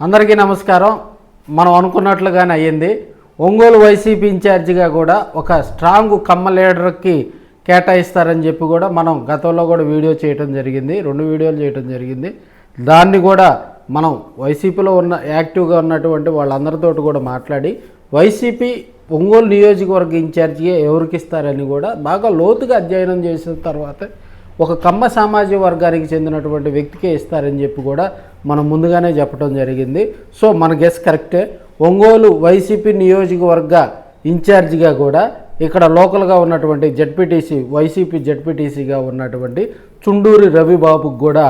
అందరికీ నమస్కారం. మనం అనుకున్నట్లుగానే అయ్యింది. ఒంగోలు వైసీపీ ఇన్ఛార్జిగా కూడా ఒక స్ట్రాంగ్ కమ్మ లీడర్కి కేటాయిస్తారని చెప్పి కూడా మనం గతంలో కూడా వీడియో చేయటం జరిగింది. రెండు వీడియోలు చేయటం జరిగింది. దాన్ని కూడా మనం వైసీపీలో ఉన్న యాక్టివ్గా ఉన్నటువంటి వాళ్ళందరితో కూడా మాట్లాడి వైసీపీ ఒంగోలు నియోజకవర్గ ఇన్ఛార్జిగా ఎవరికి ఇస్తారని కూడా బాగా లోతుగా అధ్యయనం చేసిన తర్వాత ఒక కమ్మ సామాజిక వర్గానికి చెందినటువంటి వ్యక్తికే ఇస్తారని చెప్పి కూడా మనం ముందుగానే చెప్పడం జరిగింది. సో మన గెస్ కరెక్టే. ఒంగోలు వైసీపీ నియోజకవర్గ ఇన్ఛార్జిగా కూడా ఇక్కడ లోకల్గా ఉన్నటువంటి జడ్పీటీసీ వైసీపీ జడ్పీటీసీగా ఉన్నటువంటి చుండూరి రవిబాబుకు కూడా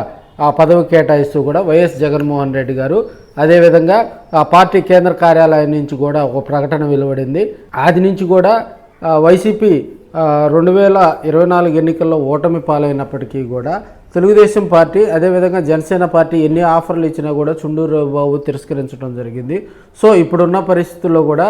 ఆ పదవి కేటాయిస్తూ కూడా వైఎస్ జగన్మోహన్ రెడ్డి గారు. అదేవిధంగా ఆ పార్టీ కేంద్ర కార్యాలయం నుంచి కూడా ఒక ప్రకటన వెలువడింది. అది నుంచి కూడా వైసీపీ రెండు వేల ఇరవై నాలుగు ఎన్నికల్లో ఓటమి పాలైనప్పటికీ కూడా తెలుగుదేశం పార్టీ అదేవిధంగా జనసేన పార్టీ ఎన్ని ఆఫర్లు ఇచ్చినా కూడా చుండూరు బాబు తిరస్కరించడం జరిగింది. సో ఇప్పుడున్న పరిస్థితుల్లో కూడా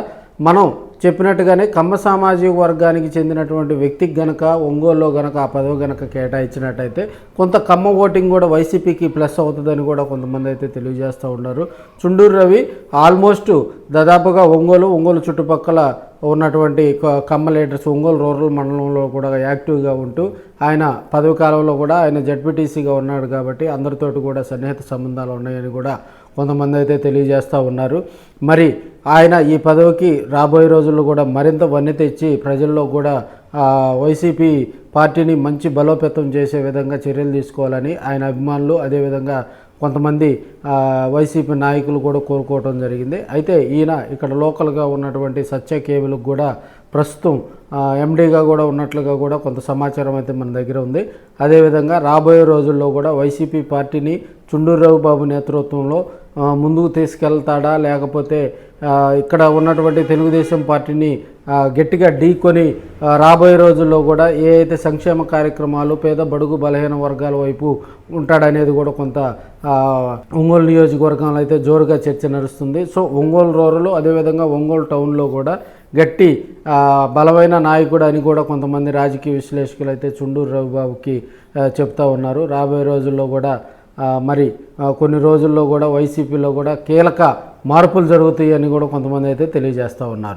మనం చెప్పినట్టుగానే కమ్మ సామాజిక వర్గానికి చెందినటువంటి వ్యక్తికి గనక ఒంగోలులో గనక ఆ పదవి గనక కేటాయించినట్టయితే కొంత కమ్మ ఓటింగ్ కూడా వైసీపీకి ప్లస్ అవుతుందని కూడా కొంతమంది అయితే తెలియజేస్తూ ఉన్నారు. చుండూరు రవి ఆల్మోస్ట్ దాదాపుగా ఒంగోలు ఒంగోలు చుట్టుపక్కల ఉన్నటువంటి క- కమ్మ లీడర్స్ ఒంగోలు రూరల్ మండలంలో కూడా యాక్టివ్గా ఉంటూ ఆయన పదవి కాలంలో కూడా ఆయన జడ్పీటీసీగా ఉన్నాడు కాబట్టి అందరితోటి కూడా సన్నిహిత సంబంధాలు ఉన్నాయని కూడా కొంతమంది అయితే తెలియజేస్తూ ఉన్నారు. మరి ఆయన ఈ పదవికి రాబోయే రోజుల్లో కూడా మరింత వన్నె తెచ్చి ప్రజల్లో కూడా వైసీపీ పార్టీని మంచి బలోపేతం చేసే విధంగా చర్యలు తీసుకోవాలని ఆయన అభిమానులు అదేవిధంగా కొంతమంది వైసీపీ నాయకులు కూడా కోరుకోవడం జరిగింది. అయితే ఈయన ఇక్కడ లోకల్గా ఉన్నటువంటి సత్య కేబుల్కి కూడా ప్రస్తుతం ఎండీగా కూడా ఉన్నట్లుగా కూడా కొంత సమాచారం అయితే మన దగ్గర ఉంది. అదేవిధంగా రాబోయే రోజుల్లో కూడా వైసీపీ పార్టీని చుండూరు బాబు నేతృత్వంలో ముందుకు తీసుకెళ్తాడా? లేకపోతే ఇక్కడ ఉన్నటువంటి తెలుగుదేశం పార్టీని గట్టిగా ఢీకొని రాబోయే రోజుల్లో కూడా ఏ అయితే సంక్షేమ కార్యక్రమాలు పేద బడుగు బలహీన వర్గాల వైపు ఉంటాడనేది కూడా కొంత ఒంగోలు నియోజకవర్గంలో అయితే జోరుగా చర్చ నడుస్తుంది. సో ఒంగోలు రూరల్ అదేవిధంగా ఒంగోలు టౌన్లో కూడా గట్టి బలమైన నాయకుడు అని కూడా కొంతమంది రాజకీయ విశ్లేషకులు అయితే చుండూరు రవిబాబుకి చెప్తా ఉన్నారు. రాబోయే రోజుల్లో కూడా మరి కొన్ని రోజుల్లో కూడా వైసీపీలో కూడా కీలక మార్పులు జరుగుతాయి అని కూడా కొంతమంది అయితే తెలియజేస్తూ ఉన్నారు.